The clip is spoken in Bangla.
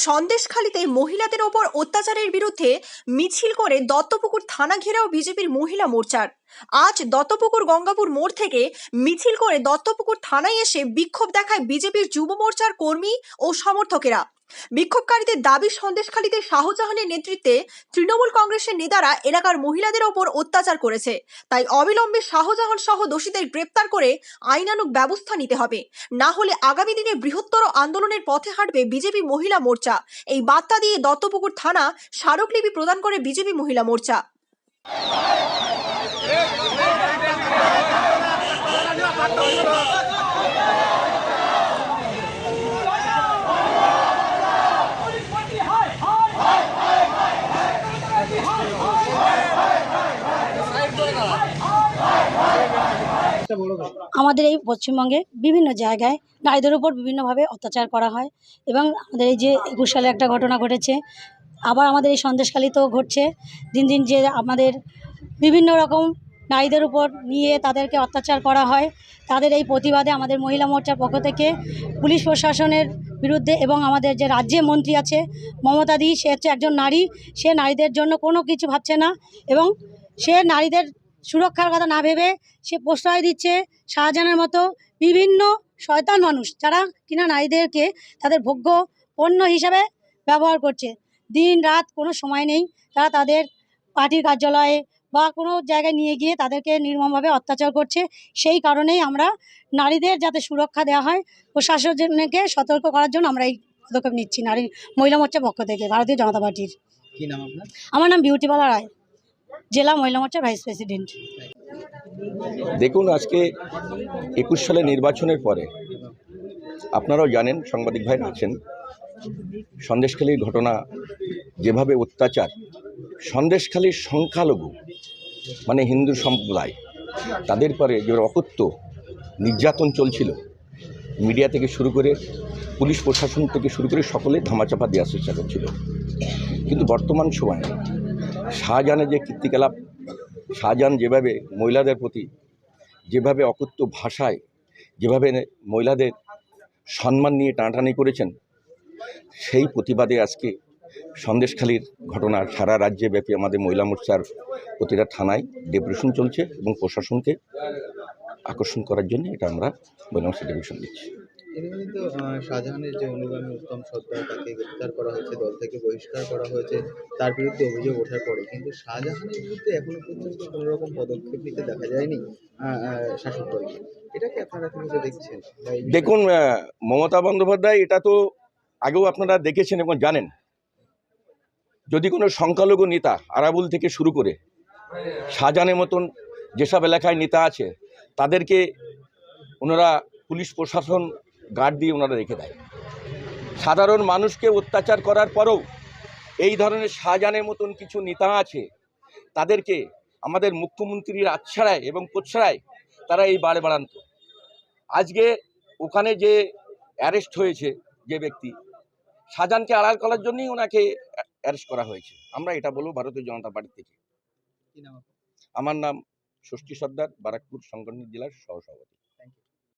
সন্দেশখালীতে মহিলাদের ওপর অত্যাচারের বিরুদ্ধে মিছিল করে দত্তপুকুর থানা ঘেরাও বিজেপির মহিলা মোর্চার। আজ দত্তপুকুর গঙ্গাপুর মোড় থেকে মিছিল করে দত্তপুকুর থানায় এসে বিক্ষোভ দেখায় বিজেপির যুব মোর্চার কর্মী ও সমর্থকেরা। বিক্ষোভকারীদের দাবি, সন্দেশখালীতে শাহজাহানের নেতৃত্বে তৃণমূল কংগ্রেসের নেতারা এলাকার মহিলাদের ওপর অত্যাচার করেছে। তাই অবিলম্বে শাহজাহান সহ দোষীদের গ্রেপ্তার করে আইনানুগ ব্যবস্থা নিতে হবে। না হলে আগামী দিনে বৃহত্তর আন্দোলনের পথে হাঁটবে বিজেপি মহিলা মোর্চা। এই বার্তা দিয়ে দত্তপুকুর থানা স্মারকলিপি প্রদান করে বিজেপি মহিলা মোর্চা। আমাদের এই পশ্চিমবঙ্গে বিভিন্ন জায়গায় নারীদের উপর বিভিন্নভাবে অত্যাচার করা হয় এবং আমাদের এই যে একুশ সালে একটা ঘটনা ঘটেছে, আবার আমাদের এই সন্দেশকালী তো ঘটছে। দিন দিন যে আমাদের বিভিন্ন রকম নারীদের উপর নিয়ে তাদেরকে অত্যাচার করা হয়। তাদের এই প্রতিবাদে আমাদের মহিলা মোর্চার পক্ষ থেকে পুলিশ প্রশাসনের বিরুদ্ধে এবং আমাদের যে রাজ্যে মন্ত্রী আছে, মমতা দি, সে হচ্ছে একজন নারী। সে নারীদের জন্য কোনো কিছু ভাবছে না এবং সে নারীদের সুরক্ষার কথা না ভেবে সে প্রশ্রয় দিচ্ছে শাহজাহানের মতো বিভিন্ন শয়তান মানুষ যারা কিনা নারীদেরকে তাদের ভোগ্য পণ্য হিসাবে ব্যবহার করছে। দিন রাত কোনো সময় নেই তারা তাদের পার্টির কার্যালয়ে বা কোনো জায়গায় নিয়ে গিয়ে তাদেরকে নির্মমভাবে অত্যাচার করছে সেই কারণেই আমরা নারীদের যাতে সুরক্ষা দেওয়া হয় প্রশাসনকে সতর্ক করার জন্য আমরা এই পদক্ষেপ নিচ্ছি নারী মহিলা মোর্চার পক্ষ থেকে ভারতীয় জনতা পার্টির। কি নাম আপনার? আমার নাম বিউটিবালা রায় জেলা মহিলা মোর্চার ভাইস প্রেসিডেন্ট। দেখুন আজকে একুশ সালে নির্বাচনের পরে আপনারাও জানেন সাংবাদিক ভাই আছেন সন্দেশখালীর ঘটনা যেভাবে অত্যাচার সন্দেশখালীর সংখ্যালঘু মানে হিন্দু সম্প্রদায়, তাদের পরে যে অকথ্য নির্যাতন চলছিল, মিডিয়া থেকে শুরু করে পুলিশ প্রশাসন থেকে শুরু করে সকলে ধামাচাপা দেওয়ার চেষ্টা করছিল। কিন্তু বর্তমান সময়ে শাহজাহানের যে কীর্তিকলাপ, শাহজাহান যেভাবে মহিলাদের প্রতি যেভাবে অকথ্য ভাষায় যেভাবে মহিলাদের সম্মান নিয়ে টানাটানি করেছেন, সেই প্রতিবাদে আজকে সন্দেশখালীর ঘটনা সারা রাজ্যে ব্যাপী আমাদের মহিলা মোর্চার প্রতিটা থানায় ডেপুটেশন চলছে এবং প্রশাসনকে আকর্ষণ করার জন্য এটা আমরা মহিলা মোর্চা ডেপুটেশন দিচ্ছি। শাহজাহানের যে অনুগামী উত্তম সর্দার তাকে গ্রেপ্তার করা হয়েছে দল থেকে বহিষ্কার করা হয়েছে তার বিরুদ্ধে অভিযোগ ওঠার পরে কিন্তু শাহজাহানের বিরুদ্ধে এখনও পর্যন্ত কোনো রকম পদক্ষেপ নিতে দেখা যায়নি শাসক দলকে এটাকে আপনারা কীভাবে দেখছেন? দেখুন মমতা বন্দ্যোপাধ্যায় এটা তো আগেও আপনারা দেখেছেন এবং জানেন। যদি কোনো সংখ্যালঘু নেতা আরাবুল থেকে শুরু করে শাহজাহানের মতন যেসব এলাকায় নেতা আছে, তাদেরকে ওনারা পুলিশ প্রশাসন গার্ড দিয়ে ওনারা রেখে দেয়। সাধারণ মানুষকে অত্যাচার করার পরেও এই ধরনের শাহজাহানের মতন কিছু নেতা আছে, তাদেরকে আমাদের মুখ্যমন্ত্রীর আচ্ছাড়ায় এবং কোচ্ছাড়ায় তারা এই বাড়ে বাড়ান্ত আজকে ওখানে যে অ্যারেস্ট হয়েছে যে ব্যক্তি, শাহজাহানকে আড়াল করার জন্যই ওনাকে অ্যারেস্ট করা হয়েছে। আমরা এটা বলব ভারতীয় জনতা পার্টি থেকে? আমার নাম ষষ্ঠী সর্দার বারাকপুর সংগঠন জেলার সহসভাপতি।